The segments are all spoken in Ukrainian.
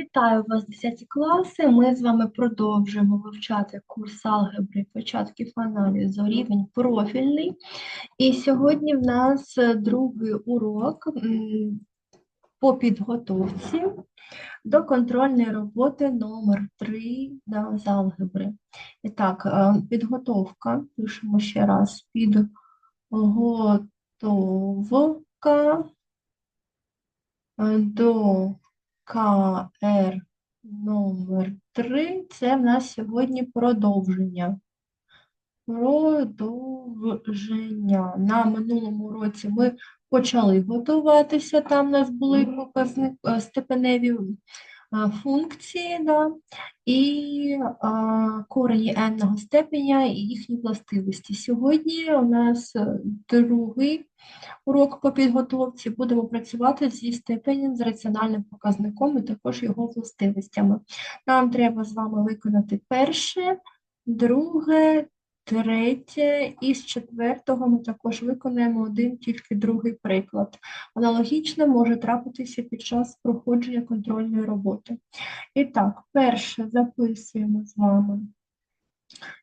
Вітаю вас, 10 класи. Ми з вами продовжуємо вивчати курс алгебри початків аналізу, рівень профільний. І сьогодні в нас е, другий урок по підготовці до контрольної роботи номер 3 да, з алгебри. І так, е, підготовка, пишемо ще раз, підготовка до КР номер 3 це в нас сьогодні продовження. Продовження. На минулому році ми почали готуватися, там у нас були показник, е, степеневі функції, да, і корені n-ного степеня і їхні властивості. Сьогодні у нас другий урок по підготовці. Будемо працювати зі степенем, з раціональним показником і також його властивостями. Нам треба з вами виконати перше, друге, третє, і з четвертого ми також виконаємо один тільки другий приклад. Аналогічно може трапитися під час проходження контрольної роботи. І так, перше записуємо з вами.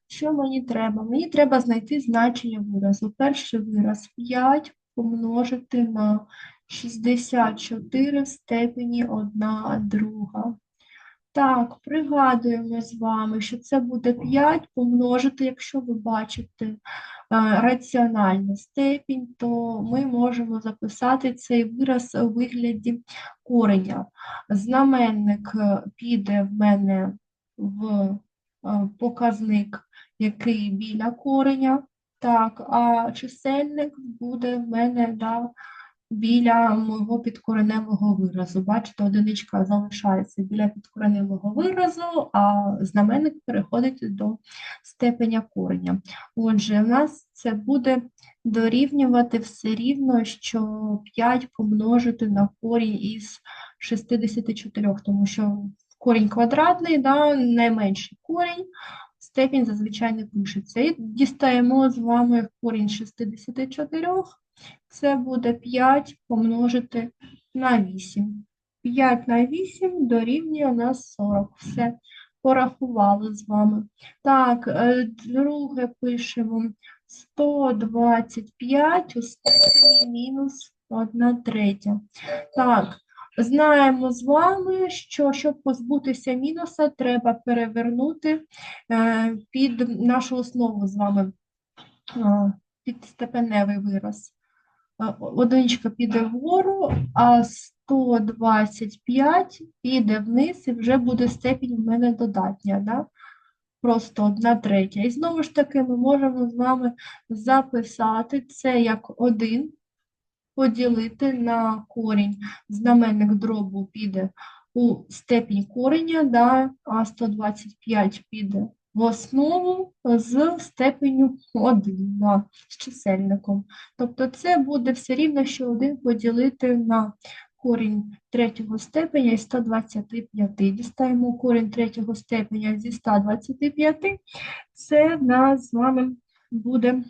Що мені треба? Мені треба знайти значення виразу. Перший вираз 5 помножити на 64 в степені 1 друга. Так, пригадуємо з вами, що це буде 5 помножити, якщо ви бачите е, раціональну степінь, то ми можемо записати цей вираз у вигляді кореня. Знаменник е, піде в мене в е, показник, який біля кореня, так, а чисельник буде в мене да, біля мого підкореневого виразу. Бачите, одиничка залишається біля підкореневого виразу, а знаменник переходить до степеня кореня. Отже, у нас це буде дорівнювати все рівно, що 5 помножити на корінь із 64, тому що корінь квадратний, да, найменший корінь, степінь зазвичай не пишеться. І дістаємо з вами корінь 64, це буде 5 помножити на 8. 5 на 8 дорівнює у нас 40. Все, порахували з вами. Так, е, друге пишемо 125 у степені мінус 1 третя. Так, знаємо з вами, що щоб позбутися мінуса, треба перевернути е, під нашу основу з вами, е, під степеневий вираз. Е, Одиничка піде вгору, а 125 піде вниз і вже буде степінь в мене додатня. Да? Просто одна третя. І знову ж таки ми можемо з вами записати це як 1, поділити на корінь. Знаменник дробу піде у степінь кореня, да? а 125 піде в основу з степеню 1, з чисельником. Тобто це буде все рівно, що 1 поділити на корінь третього степеня із 125. Дістаємо корінь третього степеня зі 125. Це в нас з вами буде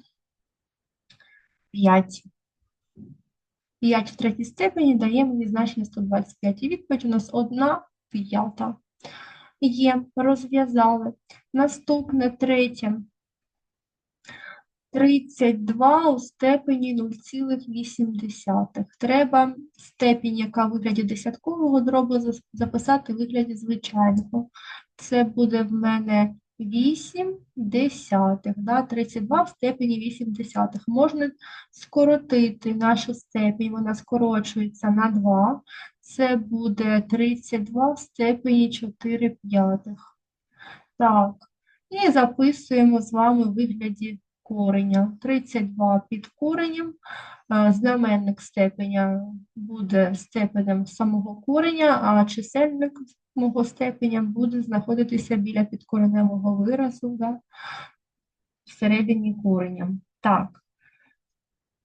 5. 5 в третій степені дає мені значення 125. І відповідь у нас 1 п'ята. Є, розв'язали. Наступне третє. 32 у степені 0,8. Треба степінь, яка в вигляді десяткового дробу, записати в вигляді звичайного. Це буде в мене 8 десятих, да? 32 в степені 8 десятих. Можна скоротити нашу степінь, вона скорочується на 2. Це буде 32 в степені 4 п'ятих. Так, і записуємо з вами в вигляді кореня. 32 під коренем. Знаменник степеня буде степенем самого кореня, а чисельник мого степеня буде знаходитися біля підкореневого виразу, да, всередині кореня. Так.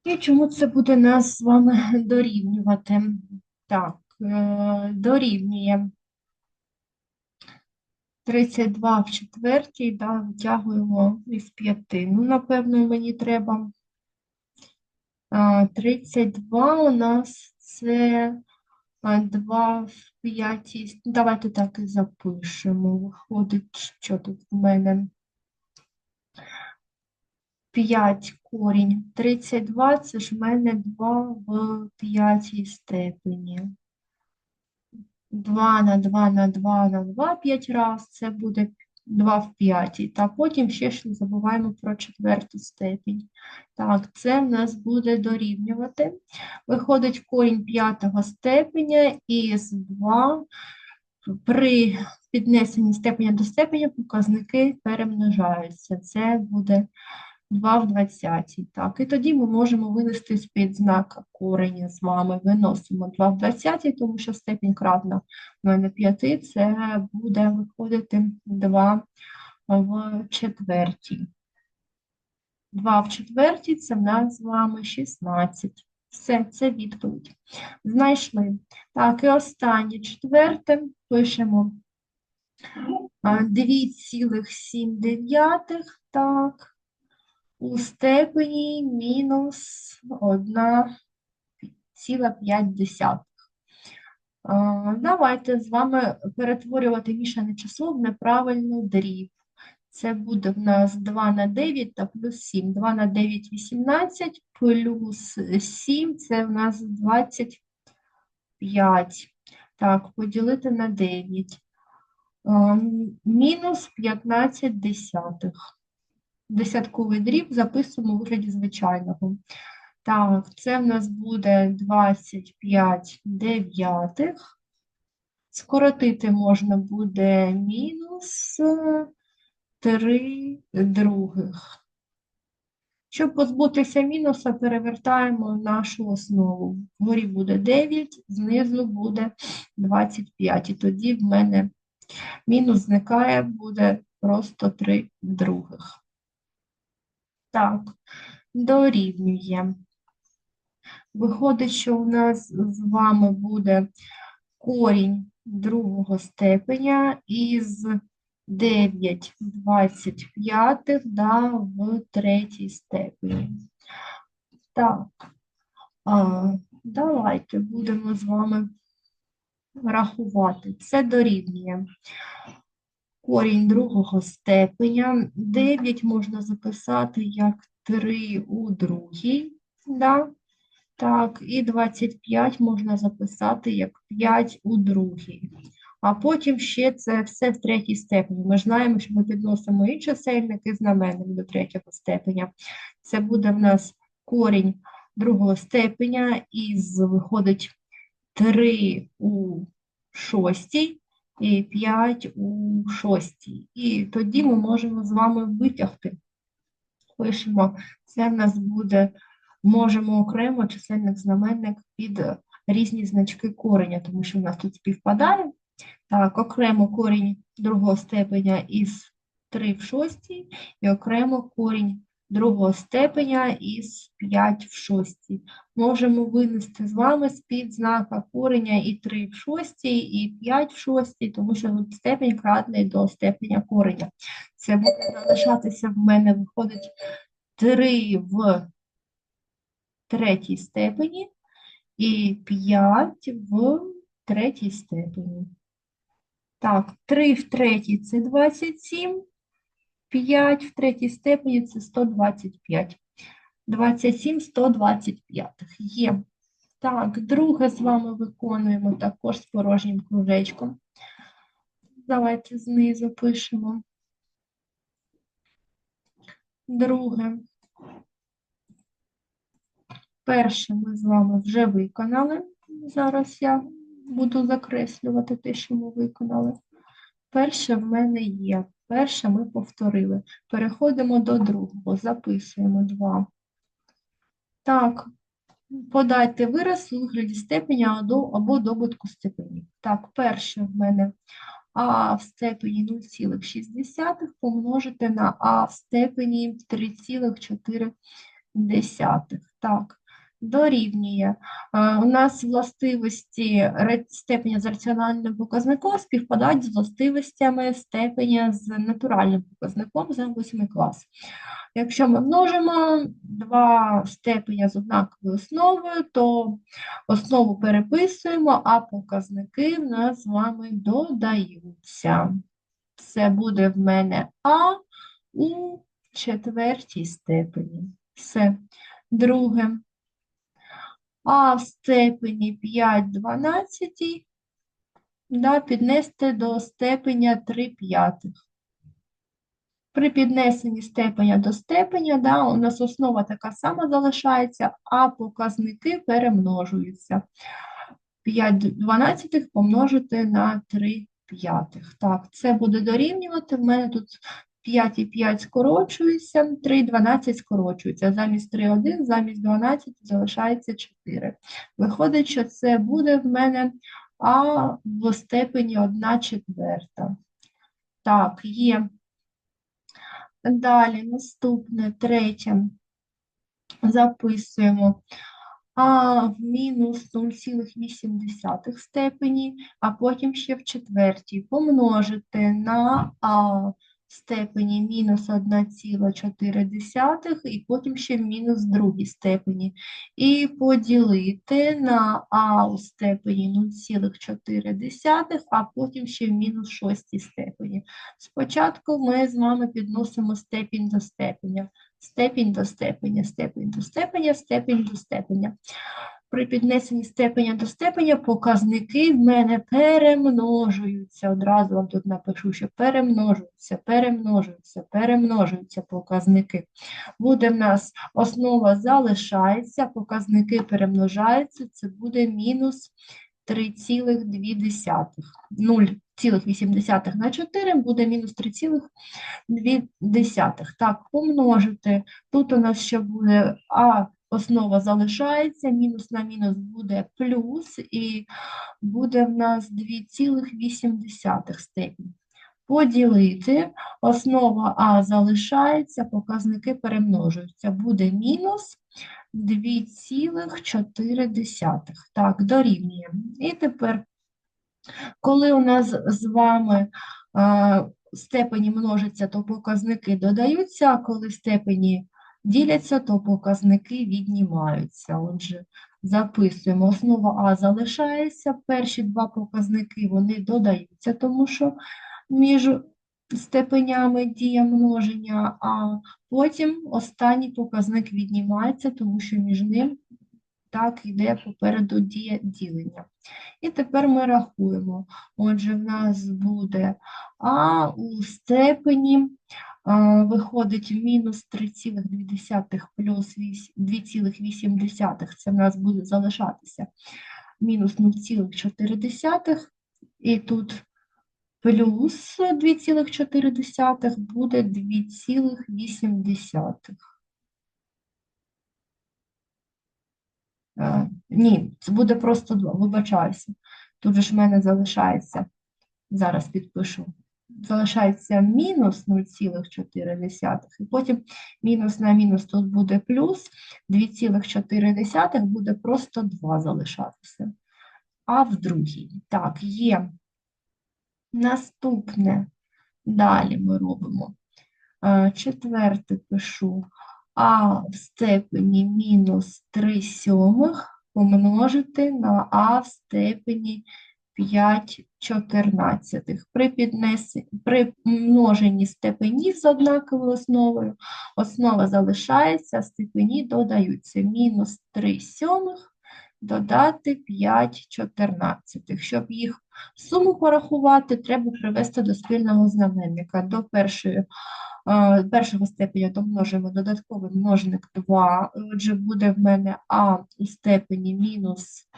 І чому це буде нас з вами дорівнювати? Так, е, дорівнює 32 в четвертій, да, витягуємо із 5. Ну, напевно, мені треба 32 у нас це 2 в п'ятій. Давайте так і запишемо. Виходить, що тут в мене 5 корінь 32, це ж в мене 2 в п'ятій степені. 2 на 2 на 2 на 2 5 раз, це буде 2 в п'ятій. Та потім ще ж не забуваємо про четверту степінь. Так, це в нас буде дорівнювати. Виходить корінь п'ятого степеня із 2. При піднесенні степеня до степеня показники перемножаються. Це буде 2 в 20. Так, і тоді ми можемо винести з-під знака кореня з вами. Виносимо 2 в 20, тому що степінь кратна в мене 5, це буде виходити 2 в четвертій. 2 в четвертій це в нас з вами 16. Все, це відповідь. Знайшли. Так, і останнє четверте пишемо 2,7, так, у степені мінус 1,5. А, Давайте з вами перетворювати мішане число в неправильну дріб. Це буде в нас 2 на 9 та плюс 7. 2 на 9 – 18, плюс 7 – це в нас 25. Так, поділити на 9. Мінус 15 десятих. Десятковий дріб записуємо у вигляді звичайного. Так, це в нас буде 25 дев'ятих. Скоротити можна буде мінус 3 других. Щоб позбутися мінуса, перевертаємо нашу основу. Вгорі буде 9, знизу буде 25. І тоді в мене мінус зникає, буде просто 3 других. Так, дорівнює. Виходить, що у нас з вами буде корінь другого степеня із 9 25 да, в третій степені. Так, а, давайте будемо з вами рахувати. Це дорівнює корінь другого степеня. 9 можна записати як 3 у другій, да? так, і 25 можна записати як 5 у другій. А потім ще це все в третій степені. Ми знаємо, що ми підносимо і чисельник, і знаменник до третього степеня. Це буде в нас корінь другого степеня, із виходить 3 у шостій і 5 у шостій. І тоді ми можемо з вами витягти. Пишемо, це в нас буде, можемо окремо чисельник знаменник під різні значки кореня, тому що в нас тут співпадає. Так, окремо корінь другого степеня із 3 в шостій, і окремо корінь другого степеня із 5 в шостій. Можемо винести з вами з-під знака кореня і 3 в шостій, і 5 в шостій, тому що тут степень кратний до степеня кореня. Це буде залишатися в мене, виходить 3 в третій степені і 5 в третій степені. Так, 3 в третій це 27, 5 в третій степені це 125. 27 125 є. Так, друге з вами виконуємо також з порожнім кружечком. Давайте знизу пишемо. Друге. Перше ми з вами вже виконали. Зараз я буду закреслювати те, що ми виконали. Перше в мене є. Перше ми повторили. Переходимо до другого. Записуємо 2. Так, подайте вираз у вигляді степеня або, добутку степенів. Так, перше в мене а в степені 0,6 помножити на а в степені 3,4. Так, дорівнює. У нас властивості степеня з раціональним показником співпадають з властивостями степеня з натуральним показником за 8 клас. Якщо ми множимо два степеня з однаковою основою, то основу переписуємо, а показники в нас з вами додаються. Це буде в мене А у четвертій степені. Все. Друге. А в степені 5 дванадцятій да, піднести до степеня 3 п'ятих. При піднесенні степеня до степеня, да, у нас основа така сама залишається, а показники перемножуються. 5 дванадцятих помножити на 3 п'ятих. Так, це буде дорівнювати. В мене тут 5 і 5 скорочується, 3 і 12 скорочується. Замість 3 – 1, замість 12 залишається 4. Виходить, що це буде в мене А в степені 1 четверта. Так, є. Далі, наступне, третє. Записуємо а в мінус 0,8 степені, а потім ще в четвертій помножити на а степені мінус 1,4 і потім ще мінус другій степені. І поділити на а у степені 0,4, а потім ще в мінус шостій степені. Спочатку ми з вами підносимо степінь до степеня степінь до степеня, степінь до степеня, степінь до степеня. При піднесенні степеня до степеня показники в мене перемножуються. Одразу вам тут напишу, що перемножуються, перемножуються, перемножуються показники. Буде в нас основа залишається, показники перемножаються, це буде мінус 3,2. 0,8 на 4 буде мінус 3,2. Так, помножити. Тут у нас ще буде А основа залишається, мінус на мінус буде плюс, і буде в нас 2,8 степінь. Поділити, основа А залишається, показники перемножуються. Буде мінус 2,4. Так, дорівнює. І тепер, коли у нас з вами а, степені множаться, то показники додаються, а коли степені діляться, то показники віднімаються. Отже, записуємо, основа А залишається, перші два показники вони додаються, тому що між степенями діє множення, а потім останній показник віднімається, тому що між ним так йде попереду дія ділення. І тепер ми рахуємо. Отже, в нас буде А у степені виходить мінус 3,2 плюс 2,8, це в нас буде залишатися мінус 0,4, і тут плюс 2,4 буде 2,8. Е, Ні, це буде просто 2, вибачаюся. Тут же ж в мене залишається, зараз підпишу, залишається мінус 0,4, і потім мінус на мінус тут буде плюс, 2,4 буде просто 2 залишатися. А в другій. Так, є. Наступне. Далі ми робимо. Е, Четверте пишу. А в степені мінус 3 сьомих помножити на А в степені 5 чотирнадцятих. При, піднесенні, при множенні степенів з однаковою основою основа залишається, степені додаються. Мінус 3 сьомих додати 5 чотирнадцятих. Щоб їх суму порахувати, треба привести до спільного знаменника. До першої е, першого степеня домножимо додатковий множник 2, отже, буде в мене А у степені мінус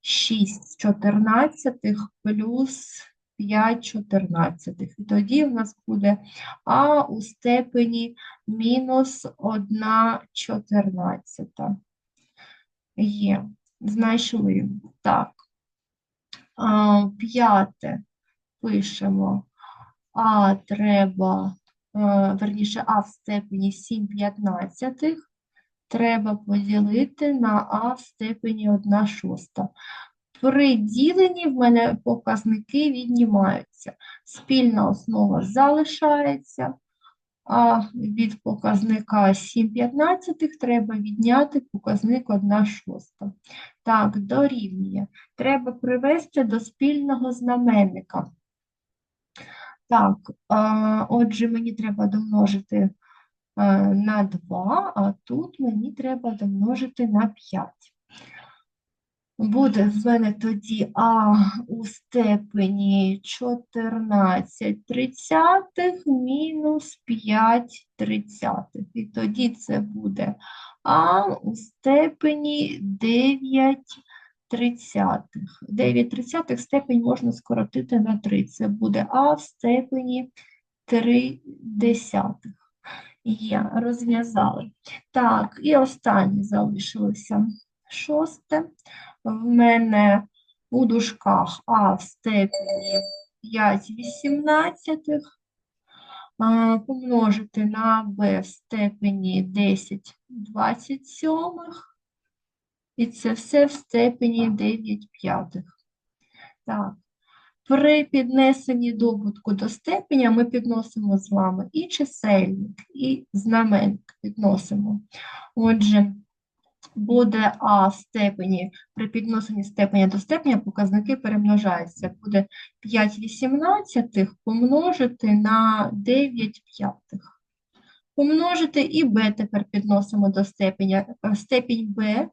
6 чотирнадцятих плюс 5 чотирнадцятих. І тоді в нас буде А у степені мінус 1 чотирнадцята. Є, знайшли. Так. П'яте пишемо. А треба, е, верніше, А в степені 7 п'ятнадцятих треба поділити на а в степені 1 шоста. При діленні в мене показники віднімаються. Спільна основа залишається, а від показника 7,15 треба відняти показник 1 шоста. Так, дорівнює. Треба привести до спільного знаменника. Так, отже, мені треба домножити на 2, а тут мені треба домножити на 5. Буде в мене тоді А у степені 14 тридцятих мінус 5 тридцятих. І тоді це буде А у степені 9 тридцятих. 9 тридцятих степень можна скоротити на 3. Це буде А в степені 3 десятих. Є, розв'язали. Так, і останнє залишилося шосте. В мене у дужках А в степені 5 вісімнадцятих помножити на Б в степені 10 двадцять сьомих. І це все в степені 9 п'ятих. Так. При піднесенні добутку до степеня ми підносимо з вами і чисельник, і знаменник підносимо. Отже, буде А в степені, при підносенні степеня до степеня показники перемножаються. Буде 5 вісімнадцятих помножити на 9 п'ятих. Помножити і b тепер підносимо до степеня. Степінь b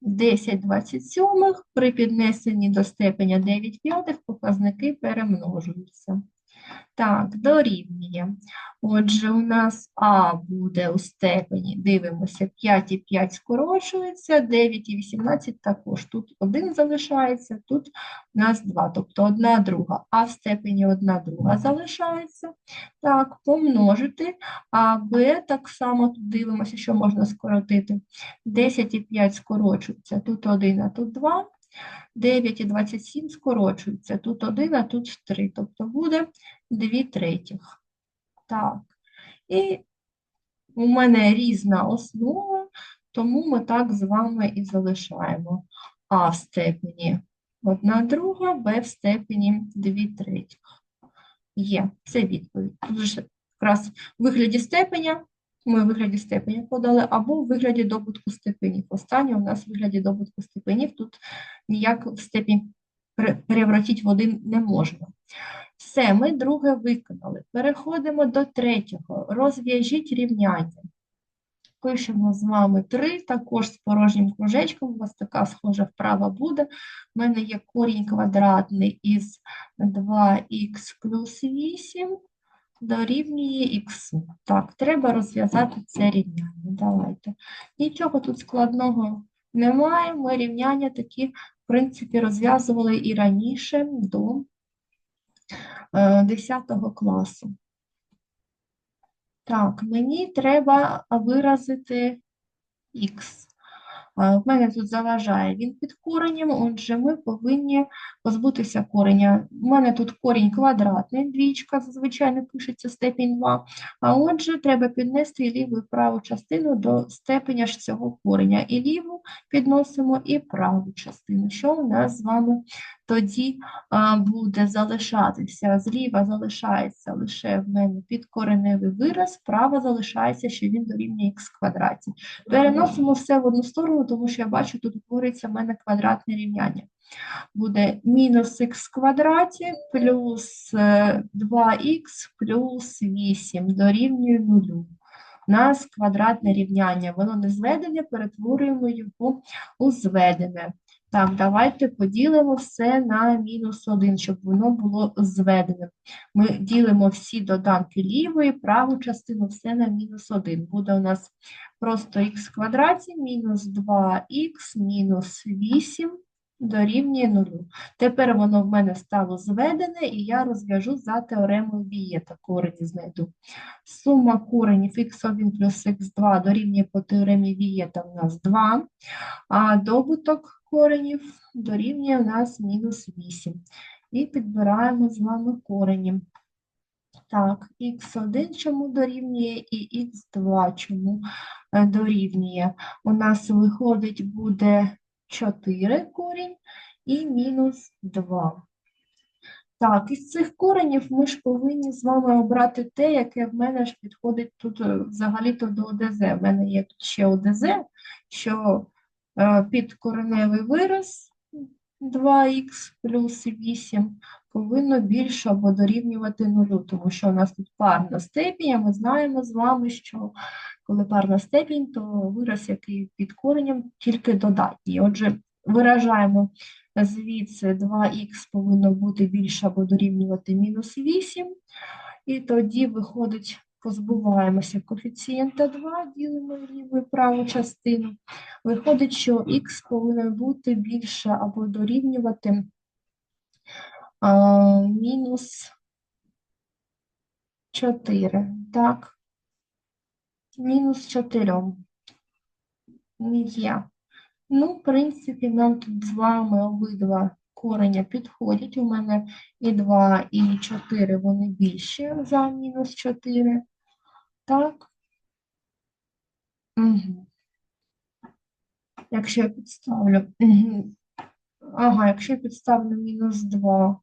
10 27, при піднесенні до степеня 9 п'ятих показники перемножуються. Так, дорівнює. Отже, у нас А буде у степені, дивимося, 5 і 5 скорочується, 9 і 18 також. Тут 1 залишається, тут у нас 2, тобто 1 друга. А в степені 1 друга залишається. Так, помножити, а Б так само тут дивимося, що можна скоротити. 10 і 5 скорочується, тут 1, а тут 2. 9 і 27 скорочуються, тут 1, а тут 3, тобто буде 2 третіх. Так, і у мене різна основа, тому ми так з вами і залишаємо А в степені 1 друга, Б в степені 2 третіх. Є, це відповідь. Тут же якраз в вигляді степеня, ми в вигляді степеня подали, або в вигляді добутку степенів. Останнє у нас в вигляді добутку степенів, тут ніяк в степінь пере- перевратити в один не можна. Все, ми друге виконали. Переходимо до третього. Розв'яжіть рівняння. Пишемо з вами 3, також з порожнім кружечком, у вас така схожа вправа буде. У мене є корінь квадратний із 2х плюс 8 дорівнює х. Так, треба розв'язати це рівняння. Давайте. Нічого тут складного немає. Ми рівняння такі, в принципі, розв'язували і раніше до е, 10 класу. Так, мені треба виразити х. В мене тут заважає він під коренем, отже, ми повинні позбутися кореня. У мене тут корінь квадратний, двічка, зазвичай пишеться степінь 2. А отже, треба піднести ліву і праву частину до степеня ж цього кореня. І ліву підносимо, і праву частину. Що у нас з вами тоді буде залишатися? Зліва залишається лише в мене підкореневий вираз, справа залишається, що він дорівнює х квадраті. Переносимо все в одну сторону, тому що я бачу, тут говориться в мене квадратне рівняння. Буде мінус х в квадраті плюс е, 2х плюс 8 дорівнює нулю. У нас квадратне рівняння, воно не зведене, перетворюємо його у зведене. Так, давайте поділимо все на мінус 1, щоб воно було зведене. Ми ділимо всі доданки лівої, праву частину, все на мінус 1. Буде у нас просто х квадраті мінус 2х мінус 8 дорівнює 0. Тепер воно в мене стало зведене, і я розв'яжу за теоремою Вієта, корені знайду. Сума коренів х1 плюс х2 дорівнює по теоремі Вієта у нас 2, а добуток коренів дорівнює у нас мінус 8. І підбираємо з вами корені. Так, х1 чому дорівнює і х2 чому е, дорівнює. У нас виходить буде 4 корінь і мінус 2. Так, із цих коренів ми ж повинні з вами обрати те, яке в мене ж підходить тут е, взагалі-то до ОДЗ. В мене є тут ще ОДЗ, що е, підкореневий вираз 2х плюс 8 повинно більше або дорівнювати нулю, тому що у нас тут парна степінь, а ми знаємо з вами, що коли парна степінь, то вираз, який під коренем, тільки додатній. Отже, виражаємо звідси 2х повинно бути більше або дорівнювати мінус 8, і тоді виходить, позбуваємося коефіцієнта 2, ділимо ліву і праву частину. Виходить, що х повинен бути більше або дорівнювати а, мінус 4, так, мінус 4 є. Ну, в принципі, нам тут з вами обидва кореня підходять. У мене і 2, і 4, вони більші за мінус 4. Так. Угу. Якщо я підставлю, ага, якщо я підставлю мінус 2,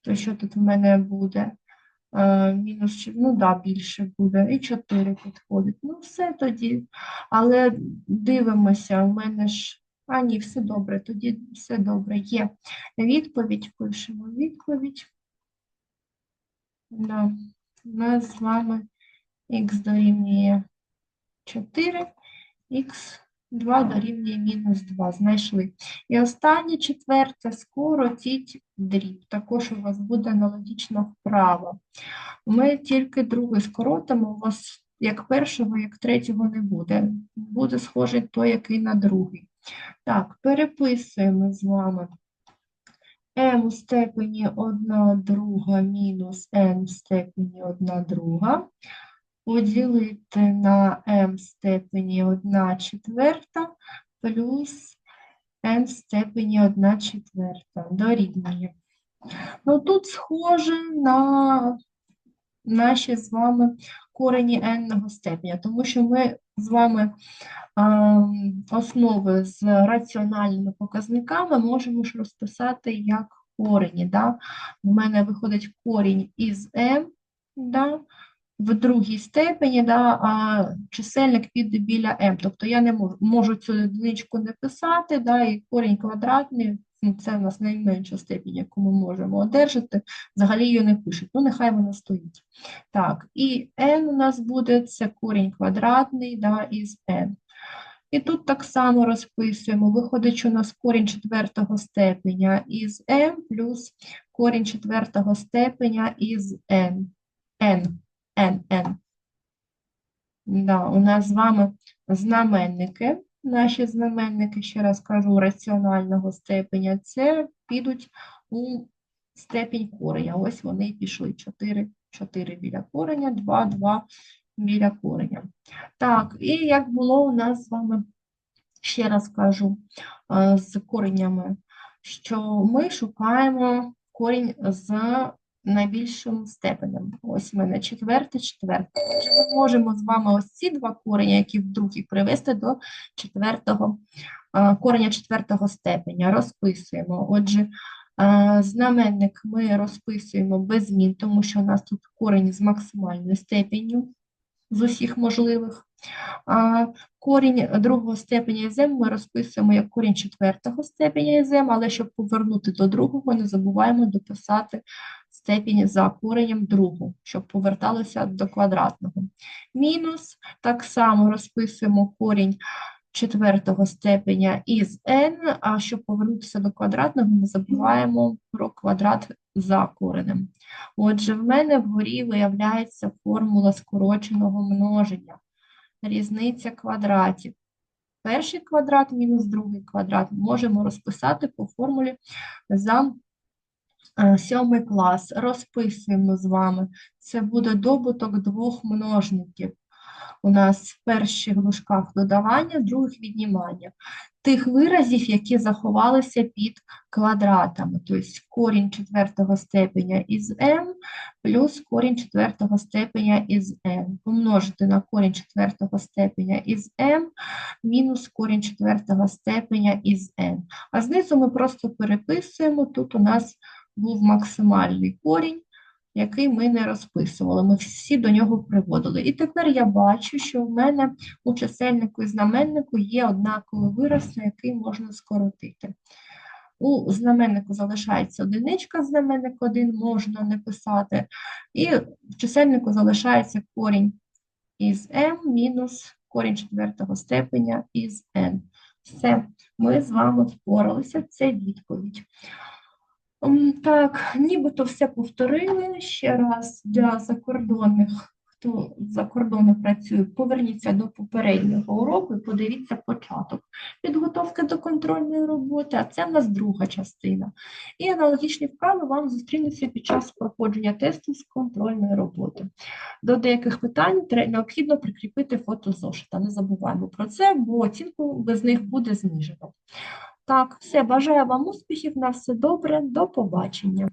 то що тут в мене буде? Е, мінус, ну да, більше буде, і 4 підходить. Ну, все тоді. Але дивимося, у мене ж. А, ні, все добре, тоді все добре. Є відповідь, пишемо відповідь. Да. У нас з вами х дорівнює 4, х 2 дорівнює мінус 2. Знайшли. І останнє четверте, скоротіть дріб. Також у вас буде аналогічна вправа. Ми тільки другий скоротимо, у вас як першого, як третього не буде. Буде схожий той, який на другий. Так, переписуємо з вами m у степені 1 друга мінус n в степені 1 друга. Поділити на m степені 1 четверта плюс в степені 1 четверта. Дорівнює. Ну, тут схоже на наші з вами корені n степеня, тому що ми з вами а, основи з раціональними показниками можемо ж розписати як корені. Да? У мене виходить корінь із m, да? В другій степені, да, а чисельник піде біля m. Тобто я не можу, можу цю одиничку не писати, да, і корінь квадратний, ну, це у нас найменша степінь, яку ми можемо одержати, взагалі її не пишуть, ну нехай вона стоїть. Так, і n у нас буде, це корінь квадратний да, із n. І тут так само розписуємо, виходить, що у нас корінь четвертого степеня із m плюс корінь четвертого степеня із n. n. N. Да, у нас з вами знаменники. Наші знаменники, ще раз кажу, раціонального степеня, це підуть у степінь кореня. Ось вони пішли 4, 4 біля кореня, 2, 2 біля кореня. Так, і як було у нас з вами, ще раз кажу, е, з коренями, що ми шукаємо корінь з найбільшим степенем. Ось в мене четверте, четверте. Отже, Ми можемо з вами ось ці два корення, які в привести до четвертого, кореня четвертого степеня. Розписуємо. Отже, знаменник ми розписуємо без змін, тому що у нас тут корень з максимальною степенью з усіх можливих. Корінь другого степеня із m ми розписуємо як корінь четвертого степеня із m, але щоб повернути до другого, не забуваємо дописати степінь за коренем другу, щоб поверталося до квадратного. Мінус, так само розписуємо корінь четвертого степеня із n, а щоб повернутися до квадратного, не забуваємо про квадрат за коренем. Отже, в мене вгорі виявляється формула скороченого множення. Різниця квадратів. Перший квадрат мінус другий квадрат можемо розписати по формулі за сьомий клас. Розписуємо з вами. Це буде добуток двох множників. у нас в перших дужках додавання, других віднімання. Тих виразів, які заховалися під квадратами, тобто корінь четвертого степеня із m плюс корінь четвертого степеня із n. Помножити на корінь четвертого степеня із m мінус корінь четвертого степеня із n. А знизу ми просто переписуємо, тут у нас був максимальний корінь, який ми не розписували, ми всі до нього приводили. І тепер я бачу, що в мене у чисельнику і знаменнику є однаковий вираз, на який можна скоротити. У знаменнику залишається одиничка, знаменник 1 можна не писати, і в чисельнику залишається корінь із m мінус корінь четвертого степеня із n. Все, ми з вами впоралися, це відповідь. М, Так, нібито все повторили ще раз для закордонних, хто за кордону працює, поверніться до попереднього уроку і подивіться початок підготовки до контрольної роботи, а це в нас друга частина. І аналогічні вправи вам зустрінуться під час проходження тесту з контрольної роботи. До деяких питань необхідно прикріпити фото зошита. Не забуваємо про це, бо оцінку без них буде знижено. Так, все, бажаю вам успіхів, на все добре, до побачення.